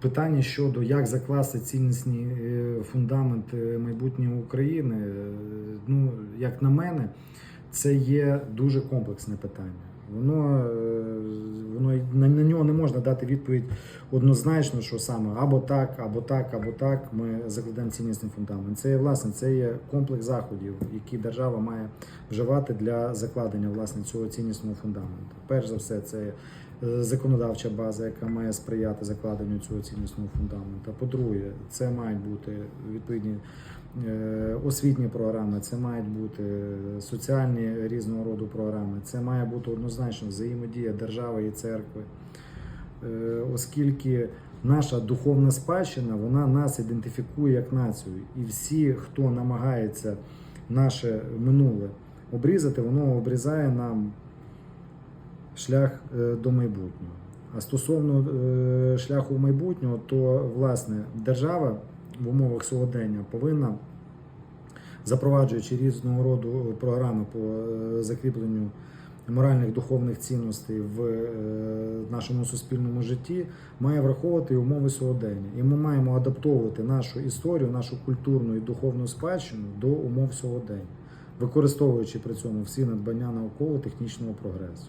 Питання щодо як закласти ціннісний е, фундамент е, майбутнього України, е, ну як на мене, це є дуже комплексне питання. Воно, воно на, на нього не можна дати відповідь однозначно, що саме або так, або так, або так. Ми закладемо ціннісний фундамент. Це є власне це є комплекс заходів, які держава має вживати для закладення власне цього ціннісного фундаменту. Перш за все, це законодавча база, яка має сприяти закладенню цього ціннісного фундаменту. По-друге, це мають бути відповідні е, освітні програми, це мають бути соціальні різного роду програми, це має бути однозначно взаємодія держави і церкви, Е, оскільки наша духовна спадщина вона нас ідентифікує як націю, і всі, хто намагається наше минуле обрізати, воно обрізає нам шлях е, до майбутнього. А стосовно е, шляху в майбутнього, то власне держава в умовах сьогодення повинна, запроваджуючи різного роду програми по е, закріпленню моральних духовних цінностей в нашому суспільному житті, має враховувати умови сьогодення. І ми маємо адаптовувати нашу історію, нашу культурну і духовну спадщину до умов сьогодення, використовуючи при цьому всі надбання науково-технічного прогресу.